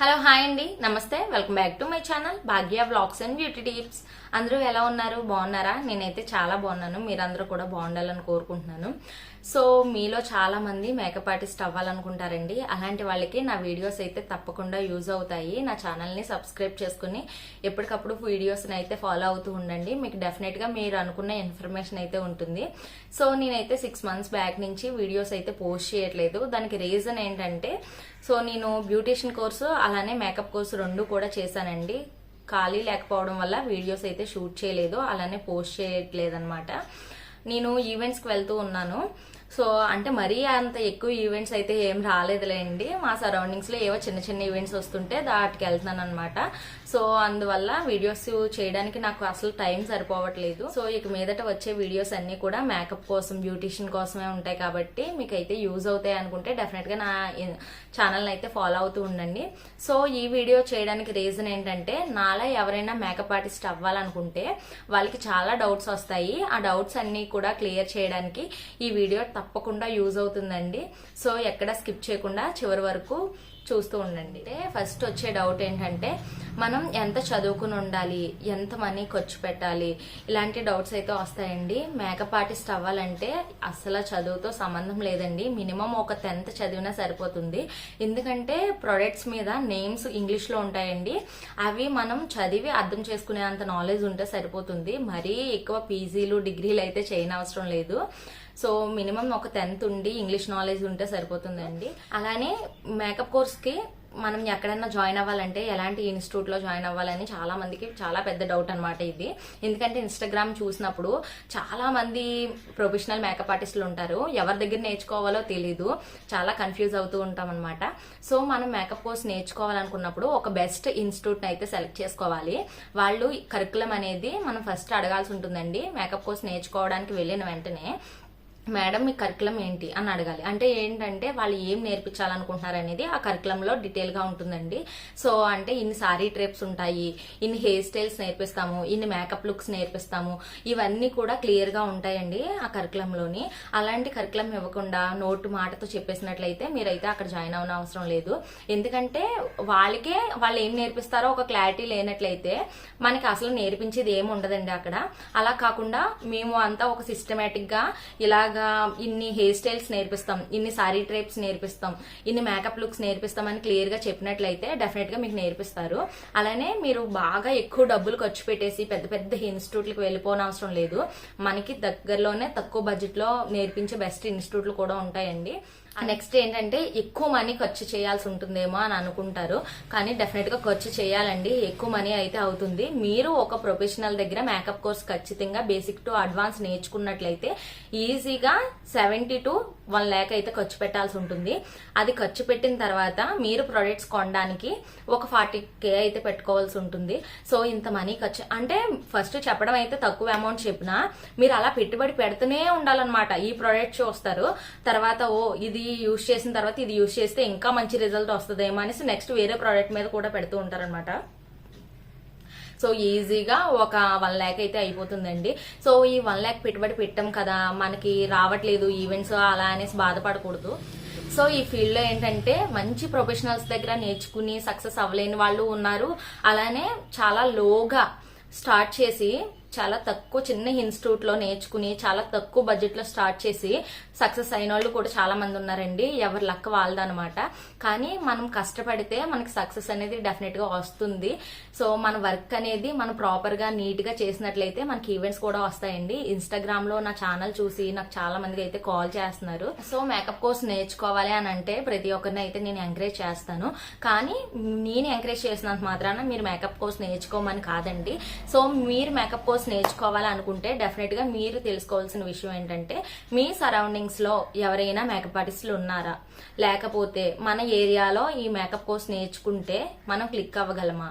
Hello hi అండి. నమస్తే. Welcome back to my channel Bhagya blogs and beauty tips. అందరూ ఎలా ఉన్నారు? బాగున్నారా? నేనైతే చాలా బాగున్నాను. మీరందరూ కూడా బాగుండాలని కోరుకుంటున్నాను. సో మీలో చాలా మంది మేకప్ ఆర్టిస్ట్ అవ్వాలనుకుంటారండి. అలాంటి వాళ్ళకి నా వీడియోస్ అయితే తప్పకుండా యూజ్ అవుతాయి. నా ఛానల్ని సబ్స్క్రైబ్ చేసుకుని ఎప్పటికప్పుడు వీడియోస్ని అయితే ఫాలో అవుతూ ఉండండి. మీకు డెఫినెట్గా మీరు అనుకున్న ఇన్ఫర్మేషన్ అయితే ఉంటుంది. సో నేనైతే సిక్స్ మంత్స్ బ్యాక్ నుంచి వీడియోస్ అయితే పోస్ట్ చేయట్లేదు. దానికి రీజన్ ఏంటంటే సో నేను బ్యూటీషియన్ కోర్సు అలానే మేకప్ కోర్సు రెండు కూడా చేశానండి. ఖాళీ లేకపోవడం వల్ల వీడియోస్ అయితే షూట్ చేయలేదు. అలానే పోస్ట్ చేయట్లేదు అనమాట నేను ఈవెంట్స్కి వెళ్తూ ఉన్నాను. సో అంటే మరీ అంత ఎక్కువ ఈవెంట్స్ అయితే ఏం రాలేదులేండి మా సరౌండింగ్స్లో ఏవో చిన్న చిన్న ఈవెంట్స్ వస్తుంటే దాటికి వెళ్తున్నాను అనమాట సో అందువల్ల వీడియోస్ చేయడానికి నాకు అసలు టైం సరిపోవట్లేదు. సో ఇక మీదట వచ్చే వీడియోస్ అన్ని కూడా మేకప్ కోసం బ్యూటిషియన్ కోసమే ఉంటాయి కాబట్టి మీకు అయితే యూజ్ అవుతాయి అనుకుంటే డెఫినెట్గా నా ఛానల్ అయితే ఫాలో అవుతూ ఉండండి. సో ఈ వీడియో చేయడానికి రీజన్ ఏంటంటే నాలా ఎవరైనా మేకప్ ఆర్టిస్ట్ అవ్వాలనుకుంటే వాళ్ళకి చాలా డౌట్స్ వస్తాయి. ఆ డౌట్స్ అన్ని కూడా క్లియర్ చేయడానికి ఈ వీడియో తప్పకుండా యూజ్ అవుతుందండి. సో ఎక్కడ స్కిప్ చేయకుండా చివరి వరకు చూస్తూ ఉండండి. ఫస్ట్ వచ్చే డౌట్ ఏంటంటే మనం ఎంత చదువుకుని ఉండాలి ఎంత మనీ ఖర్చు పెట్టాలి ఇలాంటి డౌట్స్ అయితే వస్తాయండి. మేకప్ ఆర్టిస్ట్ అవ్వాలంటే అసలు చదువుతో సంబంధం లేదండి. మినిమం ఒక టెన్త్ చదివినా సరిపోతుంది. ఎందుకంటే ప్రొడక్ట్స్ మీద నేమ్స్ ఇంగ్లీష్లో ఉంటాయండి. అవి మనం చదివి అర్థం చేసుకునే అంత నాలెడ్జ్ ఉంటే సరిపోతుంది. మరీ ఎక్కువ పీజీలు డిగ్రీలు అయితే చేయనవసరం లేదు. సో మినిమం ఒక టెన్త్ ఉండి ఇంగ్లీష్ నాలెడ్జ్ ఉంటే సరిపోతుందండి. అలానే మేకప్ కోర్స్కి మనం ఎక్కడైనా జాయిన్ అవ్వాలంటే ఎలాంటి ఇన్స్టిట్యూట్లో జాయిన్ అవ్వాలని చాలా మందికి చాలా పెద్ద డౌట్ అనమాట ఇది. ఎందుకంటే ఇన్స్టాగ్రామ్ చూసినప్పుడు చాలా మంది ప్రొఫెషనల్ మేకప్ ఆర్టిస్టులు ఉంటారు. ఎవరి దగ్గర నేర్చుకోవాలో తెలీదు. చాలా కన్ఫ్యూజ్ అవుతూ ఉంటాం అనమాట సో మనం మేకప్ కోర్స్ నేర్చుకోవాలనుకున్నప్పుడు ఒక బెస్ట్ ఇన్స్టిట్యూట్ అయితే సెలెక్ట్ చేసుకోవాలి. వాళ్ళు కరికులం అనేది మనం ఫస్ట్ అడగాల్సి ఉంటుందండి. మేకప్ కోర్స్ నేర్చుకోవడానికి వెళ్ళిన వెంటనే మేడం మీ కరికులం ఏంటి? అని అడగాలి. అంటే ఏంటంటే వాళ్ళు ఏం నేర్పించాలనుకుంటున్నారు అనేది ఆ కరికులంలో డీటెయిల్గా ఉంటుందండి. సో అంటే ఇన్ని సారీ ట్రేప్స్ ఉంటాయి ఇన్ని హెయిర్ స్టైల్స్ నేర్పిస్తాము ఇన్ని మేకప్ లుక్స్ నేర్పిస్తాము ఇవన్నీ కూడా క్లియర్గా ఉంటాయండి ఆ కరికులంలోని. అలాంటి కరికులం ఇవ్వకుండా నోటు మాటతో చెప్పేసినట్లయితే మీరైతే అక్కడ జాయిన్ అవన అవసరం లేదు. ఎందుకంటే వాళ్ళకే వాళ్ళు ఏం నేర్పిస్తారో ఒక క్లారిటీ లేనట్లయితే మనకి అసలు నేర్పించేది ఏమి ఉండదండి అక్కడ. అలా కాకుండా మేము అంతా ఒక సిస్టమేటిక్గా ఇలాగా ఇన్ని హెయిర్ స్టైల్స్ నేర్పిస్తాం ఇన్ని సారీ ట్రైప్స్ నేర్పిస్తాం ఇన్ని మేకప్ లుక్స్ నేర్పిస్తాం అని క్లియర్గా చెప్పినట్లయితే డెఫినెట్గా మీకు నేర్పిస్తారు. అలానే మీరు బాగా ఎక్కువ డబ్బులు ఖర్చు పెట్టేసి పెద్ద పెద్ద ఇన్స్టిట్యూట్లకు వెళ్ళిపోవడం అవసరం లేదు. మనకి దగ్గరలోనే తక్కువ బడ్జెట్లో నేర్పించే బెస్ట్ ఇన్స్టిట్యూట్లు కూడా ఉంటాయండి. నెక్స్ట్ ఏంటంటే ఎక్కువ మనీ ఖర్చు చేయాల్సి ఉంటుందేమో అని అనుకుంటారు. కానీ డెఫినెట్గా ఖర్చు చేయాలండి. ఎక్కువ మనీ అయితే అవుతుంది. మీరు ఒక ప్రొఫెషనల్ దగ్గర మేకప్ కోర్స్ ఖచ్చితంగా బేసిక్ టు అడ్వాన్స్ నేర్చుకున్నట్లయితే ఈజీగా సెవెంటీ టు వన్ ల్యాక్ అయితే ఖర్చు పెట్టాల్సి ఉంటుంది. అది ఖర్చు పెట్టిన తర్వాత మీరు ప్రొడక్ట్స్ కొనడానికి ఒక ఫార్టీ కే అయితే పెట్టుకోవాల్సి ఉంటుంది. సో ఇంత మనీ ఖర్చు అంటే ఫస్ట్ చెప్పడం అయితే తక్కువ అమౌంట్ చెప్పినా మీరు అలా పెట్టుబడి పెడుతూనే ఉండాలన్నమాట. ఈ ప్రోడక్ట్ చూస్తారు. తర్వాత ఓ ఇది యూజ్ చేసిన తర్వాత ఇది యూజ్ చేస్తే ఇంకా మంచి రిజల్ట్ వస్తుందేమో అనేసి నెక్స్ట్ వేరే ప్రోడక్ట్ మీద కూడా పెడుతూ ఉంటారనమాట సో ఈజీగా ఒక వన్ ల్యాక్ అయితే అయిపోతుందండి. సో ఈ వన్ ల్యాక్ పెట్టుబడి పెట్టాం కదా మనకి రావట్లేదు ఈవెంట్స్ అలా అనేసి బాధపడకూడదు. సో ఈ ఫీల్డ్లో ఏంటంటే మంచి ప్రొఫెషనల్స్ దగ్గర నేర్చుకుని సక్సెస్ అవ్వలేని వాళ్ళు ఉన్నారు. అలానే చాలా లోగా స్టార్ట్ చేసి చాలా తక్కువ చిన్న ఇన్స్టిట్యూట్లో నేర్చుకుని చాలా తక్కువ బడ్జెట్లో స్టార్ట్ చేసి సక్సెస్ అయిన వాళ్ళు కూడా చాలా మంది ఉన్నారండి. ఎవరి లక్క వాళ్ళదనమాట కానీ మనం కష్టపడితే మనకి సక్సెస్ అనేది డెఫినెట్గా వస్తుంది. సో మన వర్క్ అనేది మనం ప్రాపర్గా నీట్గా చేసినట్లయితే మనకి ఈవెంట్స్ కూడా వస్తాయండి. ఇన్స్టాగ్రామ్లో నా ఛానల్ చూసి నాకు చాలా మందికి అయితే కాల్ చేస్తున్నారు. సో మేకప్ కోర్స్ నేర్చుకోవాలి అని అంటే ప్రతి ఒక్కరిని అయితే నేను ఎంకరేజ్ చేస్తాను. కానీ నేను ఎంకరేజ్ చేసినంత మాత్రాన మీరు మేకప్ కోర్స్ నేర్చుకోమని కాదండి. సో మీరు మేకప్ కోర్స్ కోర్స్ నేర్చుకోవాలనుకుంటే డెఫినెట్గా మీరు తెలుసుకోవాల్సిన విషయం ఏంటంటే మీ సరౌండింగ్స్లో ఎవరైనా మేకప్ ఆర్టిస్టులు ఉన్నారా? లేకపోతే మన ఏరియాలో ఈ మేకప్ కోర్స్ నేర్చుకుంటే మనం క్లిక్ అవ్వగలమా?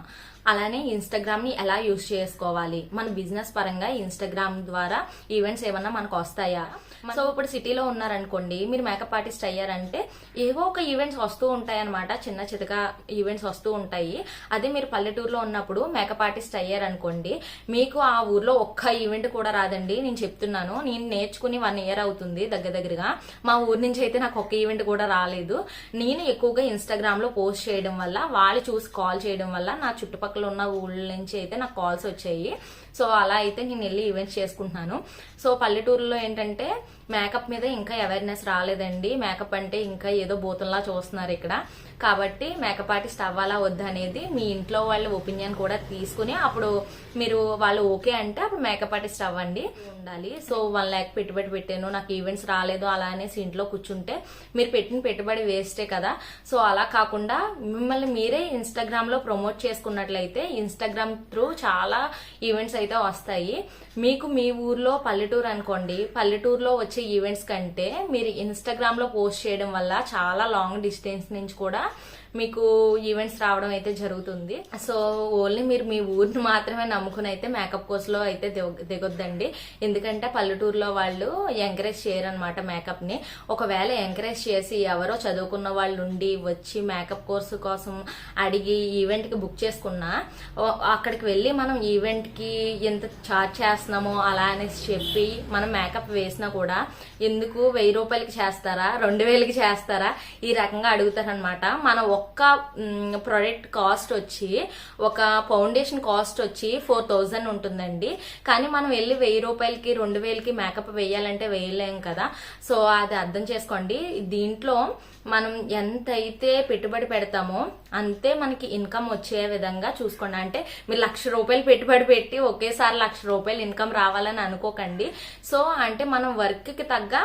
అలానే ఇన్స్టాగ్రామ్ని ఎలా యూస్ చేసుకోవాలి? మన బిజినెస్ పరంగా ఇన్స్టాగ్రామ్ ద్వారా ఈవెంట్స్ ఏమన్నా మనకు వస్తాయా? సో ఇప్పుడు సిటీలో ఉన్నారనుకోండి మీరు మేకప్ ఆర్టిస్ట్ అయ్యారంటే ఏవో ఒక ఈవెంట్స్ వస్తూ ఉంటాయి అనమాట చిన్న చితగా ఈవెంట్స్ వస్తూ ఉంటాయి. అదే మీరు పల్లెటూరులో ఉన్నప్పుడు మేకప్ ఆర్టిస్ట్ అయ్యారనుకోండి మీకు ఆ ఊర్లో ఒక్క ఈవెంట్ కూడా రాదండి. నేను చెప్తున్నాను నేను నేర్చుకుని వన్ ఇయర్ అవుతుంది దగ్గర దగ్గరగా. మా ఊరు నుంచి అయితే నాకు ఒక్క ఈవెంట్ కూడా రాలేదు. నేను ఎక్కువగా ఇన్స్టాగ్రామ్లో పోస్ట్ చేయడం వల్ల వాళ్ళు చూసి కాల్ చేయడం వల్ల నా చుట్టుపక్కల ఉన్న ఊళ్ళ నుంచి అయితే నాకు కాల్స్ వచ్చాయి. సో అలా అయితే నేను వెళ్ళి ఈవెంట్స్ చేసుకుంటున్నాను. సో పల్లెటూరులో ఏంటంటే మేకప్ మీద ఇంకా అవేర్నెస్ రాలేదండి. మేకప్ అంటే ఇంకా ఏదో బూతంలా చూస్తున్నారు ఇక్కడ. కాబట్టి మేకపాటి స్టవ్ అలా వద్దనేది మీ ఇంట్లో వాళ్ళ ఒపీనియన్ కూడా తీసుకుని అప్పుడు మీరు వాళ్ళు ఓకే అంటే అప్పుడు మేకపాటి స్టవ్ అండి ఉండాలి. సో వన్ ల్యాక్ పెట్టుబడి పెట్టాను నాకు ఈవెంట్స్ రాలేదు అలా అనేసి ఇంట్లో కూర్చుంటే మీరు పెట్టిన పెట్టుబడి వేస్టే కదా. సో అలా కాకుండా మిమ్మల్ని మీరే ఇన్స్టాగ్రామ్లో ప్రమోట్ చేసుకున్నట్లయితే ఇన్స్టాగ్రామ్ త్రూ చాలా ఈవెంట్స్ అయితే వస్తాయి. మీకు మీ ఊర్లో పల్లెటూరు అనుకోండి పల్లెటూరులో వచ్చే ఈవెంట్స్ కంటే మీరు ఇన్స్టాగ్రామ్లో పోస్ట్ చేయడం వల్ల చాలా లాంగ్ డిస్టెన్స్ నుంచి కూడా మీకు ఈవెంట్స్ రావడం అయితే జరుగుతుంది. సో ఓన్లీ మీరు మీ ఊరిని మాత్రమే నమ్ముకుని అయితే మేకప్ కోర్స్లో అయితే దిగొద్దండి. ఎందుకంటే పల్లెటూరులో వాళ్ళు ఎంకరేజ్ చేయరు అనమాట మేకప్ని. ఒకవేళ ఎంకరేజ్ చేసి ఎవరో చదువుకున్న వాళ్ళు ఉండి వచ్చి మేకప్ కోర్సు కోసం అడిగి ఈవెంట్కి బుక్ చేసుకున్నా అక్కడికి వెళ్ళి మనం ఈవెంట్కి ఎంత చార్జ్ చేస్తున్నాము అలా అనేసి చెప్పి మనం మేకప్ వేసినా కూడా ఎందుకు వెయ్యి రూపాయలకి చేస్తారా? రెండు వేలకి చేస్తారా? ఈ రకంగా అడుగుతారనమాట మన ఒక్క ప్రొడక్ట్ కాస్ట్ వచ్చి ఒక ఫౌండేషన్ కాస్ట్ వచ్చి ఫోర్ థౌజండ్ ఉంటుందండి. కానీ మనం వెళ్ళి వెయ్యి రూపాయలకి రెండు వేలకి మేకప్ వేయాలంటే వేయలేం కదా. సో అది అర్థం చేసుకోండి. దీంట్లో మనం ఎంతైతే పెట్టుబడి పెడతామో అంతే మనకి ఇన్కమ్ వచ్చే విధంగా చూసుకోండి. అంటే మీరు లక్ష రూపాయలు పెట్టుబడి పెట్టి ఒకేసారి లక్ష రూపాయలు ఇన్కమ్ రావాలని అనుకోకండి. సో అంటే మనం వర్క్కి తగ్గ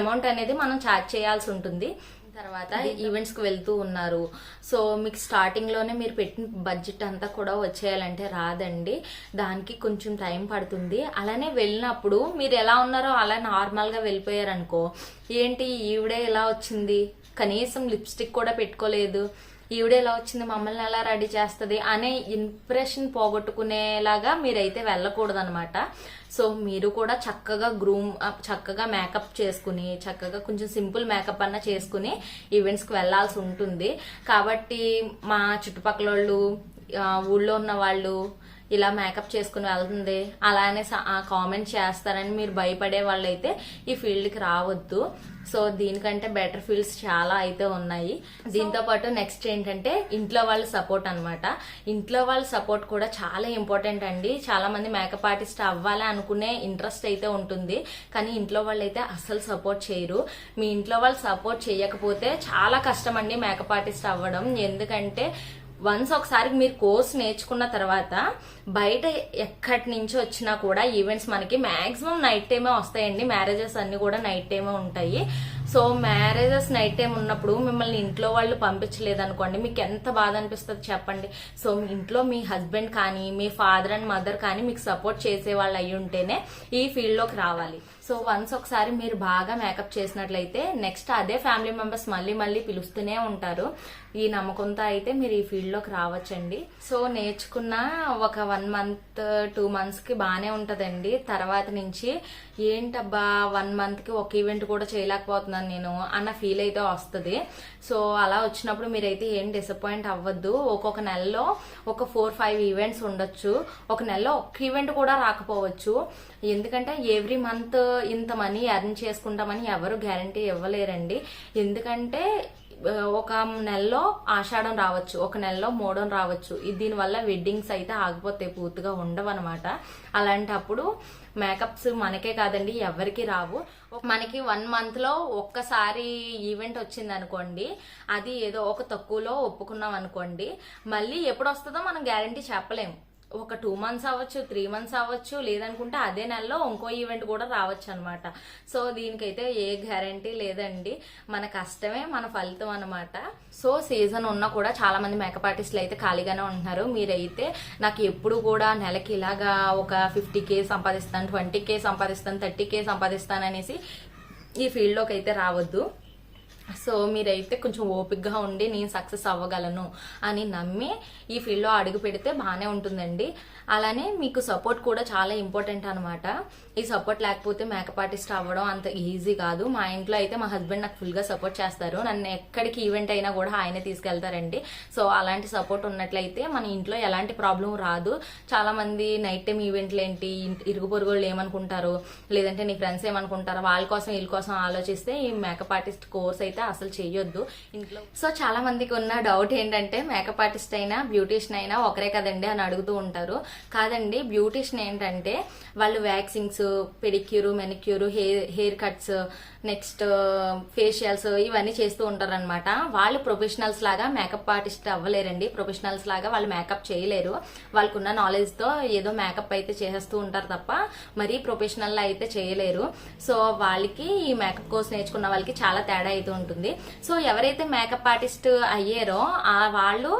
అమౌంట్ అనేది మనం చార్జ్ చేయాల్సి ఉంటుంది. తర్వాత ఈవెంట్స్కి వెళ్తూ ఉన్నారు. సో మీకు స్టార్టింగ్లోనే మీరు పెట్టిన బడ్జెట్ అంతా కూడా వచ్చేయాలంటే రాదండి. దానికి కొంచెం టైం పడుతుంది. అలానే వెళ్ళినప్పుడు మీరు ఎలా ఉన్నారో అలా నార్మల్గా వెళ్ళిపోయారు అనుకో ఏంటి ఈవిడే ఎలా వచ్చింది? కనీసం లిప్స్టిక్ కూడా పెట్టుకోలేదు. ఈవిడ ఎలా వచ్చింది? మమ్మల్ని ఎలా రెడీ చేస్తుంది? అనే ఇంప్రెషన్ పోగొట్టుకునేలాగా మీరైతే వెళ్ళకూడదు అనమాట సో మీరు కూడా చక్కగా గ్రూమ్ చక్కగా మేకప్ చేసుకుని చక్కగా కొంచెం సింపుల్ మేకప్ అన్న చేసుకుని ఈవెంట్స్కి వెళ్ళాల్సి ఉంటుంది. కాబట్టి మా చుట్టుపక్కల వాళ్ళు ఊళ్ళో ఉన్న వాళ్ళు ఇలా మేకప్ చేసుకుని వెళ్తుంది. అలానే కామెంట్ చేస్తారని మీరు భయపడే వాళ్ళైతే ఈ ఫీల్డ్కి రావద్దు. సో దీనికంటే బెటర్ ఫీల్డ్స్ చాలా అయితే ఉన్నాయి. దీంతో పాటు నెక్స్ట్ ఏంటంటే ఇంట్లో వాళ్ళ సపోర్ట్ అన్నమాట. ఇంట్లో వాళ్ళ సపోర్ట్ కూడా చాలా ఇంపార్టెంట్ అండి. చాలా మంది మేకప్ ఆర్టిస్ట్ అవ్వాలి అనుకునే ఇంట్రెస్ట్ అయితే ఉంటుంది. కానీ ఇంట్లో వాళ్ళు అయితే అస్సలు సపోర్ట్ చేయరు. మీ ఇంట్లో వాళ్ళు సపోర్ట్ చేయకపోతే చాలా కష్టం అండి మేకప్ ఆర్టిస్ట్ అవ్వడం. ఎందుకంటే వన్స్ ఒకసారి మీరు కోర్స్ నేర్చుకున్న తర్వాత బయట ఎక్కడి నుంచి వచ్చినా కూడా ఈవెంట్స్ మనకి మాక్సిమం నైట్ టైమే వస్తాయండి. మ్యారేజెస్ అన్ని కూడా నైట్ టైమే ఉంటాయి. సో మ్యారేజెస్ నైట్ టైం ఉన్నప్పుడు మిమ్మల్ని ఇంట్లో వాళ్ళు పంపించలేదు అనుకోండి మీకు ఎంత బాధ అనిపిస్తుంది చెప్పండి. సో మీ ఇంట్లో మీ హస్బెండ్ కానీ మీ ఫాదర్ అండ్ మదర్ కానీ మీకు సపోర్ట్ చేసే వాళ్ళు అయి ఉంటేనే ఈ ఫీల్డ్లోకి రావాలి. సో వన్స్ ఒకసారి మీరు బాగా మేకప్ చేసినట్లయితే నెక్స్ట్ అదే ఫ్యామిలీ మెంబర్స్ మళ్ళీ మళ్ళీ పిలుస్తూనే ఉంటారు. ఈ నమ్మకంతో అయితే మీరు ఈ ఫీల్డ్లోకి రావచ్చండి. సో నేర్చుకున్న ఒక వన్ మంత్ టూ మంత్స్కి బాగానే ఉంటుందండి. తర్వాత నుంచి ఏంటబ్బా వన్ మంత్కి ఒక ఈవెంట్ కూడా చేయలేకపోతున్నాను నేను అన్న ఫీల్ అయితే వస్తుంది. సో అలా వచ్చినప్పుడు మీరైతే ఏం డిసప్పాయింట్ అవ్వద్దు. ఒక్కొక్క నెలలో ఒక ఫోర్ ఫైవ్ ఈవెంట్స్ ఉండొచ్చు. ఒక నెలలో ఒక్క ఈవెంట్ కూడా రాకపోవచ్చు. ఎందుకంటే ఎవ్రీ మంత్ ఇంత మనీ ఎర్న్ చేసుకుంటామని ఎవరు గ్యారంటీ ఇవ్వలేరండి. ఎందుకంటే ఒక నెలలో ఆషాఢం రావచ్చు ఒక నెలలో మూడం రావచ్చు. దీని దీనివల్ల వెడ్డింగ్స్ అయితే ఆగిపోతాయి పూర్తిగా ఉండవన్నమాట. అలాంటప్పుడు మేకప్స్ మనకే కాదండి ఎవరికి రావు. మనకి వన్ మంత్లో ఒక్కసారి ఈవెంట్ వచ్చింది అనుకోండి అది ఏదో ఒక తక్కువలో ఒప్పుకున్నాం అనుకోండి మళ్ళీ ఎప్పుడు వస్తుందో మనం గ్యారంటీ చెప్పలేం. ఒక టూ మంత్స్ అవ్వచ్చు త్రీ మంత్స్ అవ్వచ్చు లేదనుకుంటే అదే నెలలో ఇంకో ఈవెంట్ కూడా రావచ్చు అనమాట సో దీనికైతే ఏ గ్యారంటీ లేదండి. మన కష్టమే మన ఫలితం అనమాట సో సీజన్ ఉన్నా కూడా చాలా మంది మేకప్ ఆర్టిస్టులు అయితే ఖాళీగానే ఉంటున్నారు. మీరైతే నాకు ఎప్పుడు కూడా నెలకి ఇలాగా ఒక ఫిఫ్టీ కే సంపాదిస్తాను ట్వంటీ కే సంపాదిస్తాను థర్టీ కే సంపాదిస్తాను అనేసి ఈ ఫీల్డ్లోకి అయితే రావద్దు. సో మీరైతే కొంచెం ఓపిక్గా ఉండి నేను సక్సెస్ అవ్వగలను అని నమ్మి ఈ ఫీల్డ్లో అడుగు పెడితే బాగానే ఉంటుందండి. అలానే మీకు సపోర్ట్ కూడా చాలా ఇంపార్టెంట్ అనమాట ఈ సపోర్ట్ లేకపోతే మేకప్ ఆర్టిస్ట్ అవ్వడం అంత ఈజీ కాదు. మా ఇంట్లో అయితే మా హస్బెండ్ నాకు ఫుల్గా సపోర్ట్ చేస్తారు. నన్ను ఎక్కడికి ఈవెంట్ అయినా కూడా ఆయనే తీసుకెళ్తారండి. సో అలాంటి సపోర్ట్ ఉన్నట్లయితే మన ఇంట్లో ఎలాంటి ప్రాబ్లం రాదు. చాలా మంది నైట్ టైం ఈవెంట్లు ఏంటి? ఇరుగు పొరుగు వాళ్ళు ఏమనుకుంటారు? లేదంటే నీ ఫ్రెండ్స్ ఏమనుకుంటారు? వాళ్ళ కోసం వీళ్ళ కోసం ఆలోచిస్తే ఈ మేకప్ ఆర్టిస్ట్ కోర్స్ అయితే అసలు చేయొద్దు ఇంట్లో సో చాలా మందికి ఉన్న డౌట్ ఏంటంటే మేకప్ ఆర్టిస్ట్ అయినా బ్యూటీషియన్ అయినా ఒకరే కదండి అని అడుగుతూ ఉంటారు. కాదండి బ్యూటీషియన్ ఏంటంటే వాళ్ళు waxings pedicure manicure hair hair cuts next facials ఇవన్నీ చేస్తూ ఉంటారు అనమాట వాళ్ళు ప్రొఫెషనల్స్ లాగా మేకప్ ఆర్టిస్ట్ అవ్వలేరండి. ప్రొఫెషనల్స్ లాగా వాళ్ళు మేకప్ చేయలేరు. వాళ్ళకున్న నాలెడ్జ్తో ఏదో మేకప్ అయితే చేసేస్తూ ఉంటారు తప్ప మరీ ప్రొఫెషనల్ అయితే చేయలేరు. సో వాళ్ళకి ఈ మేకప్ కోర్స్ నేర్చుకున్న వాళ్ళకి చాలా తేడా అయితే ఉంటుంది. సో ఎవరైతే మేకప్ ఆర్టిస్ట్ అయ్యారో ఆ వాళ్ళు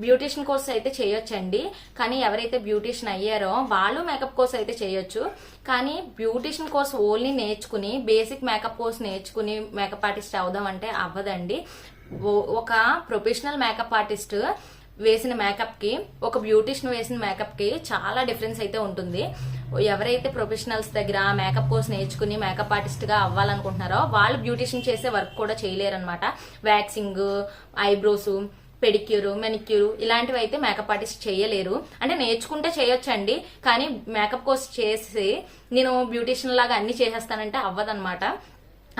బ్యూటిషియన్ కోర్స్ అయితే చేయొచ్చండి. కానీ ఎవరైతే బ్యూటిషియన్ అయ్యారో వాళ్ళు మేకప్ కోర్స్ అయితే చేయొచ్చు. కానీ బ్యూటిషియన్ కోర్స్ ఓన్లీ నేర్చుకుని బేసిక్ మేకప్ కోర్స్ నేర్చుకుని మేకప్ ఆర్టిస్ట్ అవుదాం అంటే అవ్వదండి ఒక ప్రొఫెషనల్ మేకప్ ఆర్టిస్ట్ వేసిన మేకప్కి ఒక బ్యూటిషియన్ వేసిన మేకప్కి చాలా డిఫరెన్స్ అయితే ఉంటుంది. ఎవరైతే ప్రొఫెషనల్స్ దగ్గర మేకప్ కోర్స్ నేర్చుకుని మేకప్ ఆర్టిస్ట్గా అవ్వాలనుకుంటున్నారో వాళ్ళు బ్యూటిషియన్ చేసే వర్క్ కూడా చేయలేరనమాట వ్యాక్సింగ్ ఐబ్రోస్ పెడిక్యూర్ మెనిక్యూర్ ఇలాంటివి అయితే మేకప్ ఆర్టిస్ట్ చేయలేరు. అంటే నేర్చుకుంటే చేయొచ్చండి కానీ మేకప్ కోర్స్ చేసి నేను బ్యూటిషియన్ లాగా అన్ని చేసేస్తానంటే అవ్వదనమాట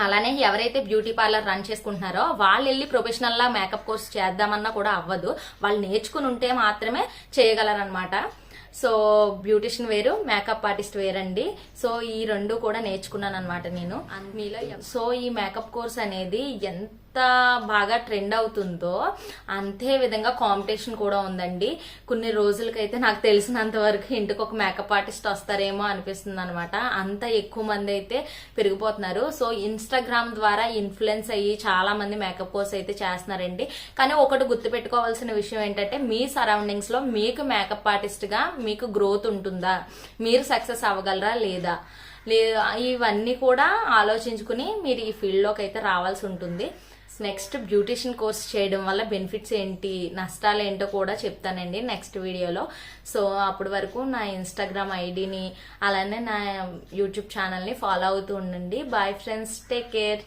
అలానే ఎవరైతే బ్యూటీ పార్లర్ రన్ చేసుకుంటున్నారో వాళ్ళు వెళ్ళి ప్రొఫెషనల్ లా మేకప్ కోర్స్ చేద్దామన్నా కూడా అవ్వదు. వాళ్ళు నేర్చుకుని ఉంటే మాత్రమే చేయగలరనమాట సో బ్యూటిషియన్ వేరు మేకప్ ఆర్టిస్ట్ వేరండి. సో ఈ రెండు కూడా నేర్చుకున్నాను అనమాట నేను మీలో సో ఈ మేకప్ కోర్స్ అనేది ఎంత బాగా ట్రెండ్ అవుతుందో అంతే విధంగా కాంపిటీషన్ కూడా ఉందండి. కొన్ని రోజులకైతే నాకు తెలిసినంత వరకు ఇంటికి ఒక మేకప్ ఆర్టిస్ట్ వస్తారేమో అనిపిస్తుంది అనమాట అంత ఎక్కువ మంది అయితే పెరిగిపోతున్నారు. సో ఇన్స్టాగ్రామ్ ద్వారా ఇన్ఫ్లుయెన్స్ అయ్యి చాలా మంది మేకప్ కోర్స్ అయితే చేస్తున్నారండి. కానీ ఒకటి గుర్తుపెట్టుకోవాల్సిన విషయం ఏంటంటే మీ సరౌండింగ్స్లో మీకు మేకప్ ఆర్టిస్ట్గా మీకు గ్రోత్ ఉంటుందా? మీరు సక్సెస్ అవ్వగలరా లేదా? లే ఇవన్నీ కూడా ఆలోచించుకుని మీరు ఈ ఫీల్డ్లోకి అయితే రావాల్సి ఉంటుంది. నెక్స్ట్ బ్యూటిషియన్ కోర్స్ చేయడం వల్ల బెనిఫిట్స్ ఏంటి? నష్టాలు ఏంటో కూడా చెప్తానండి నెక్స్ట్ వీడియోలో. సో అప్పటి వరకు నా ఇన్స్టాగ్రామ్ ఐడిని అలానే నా యూట్యూబ్ ఛానల్ని ఫాలో అవుతూ ఉండండి. Bye friends take care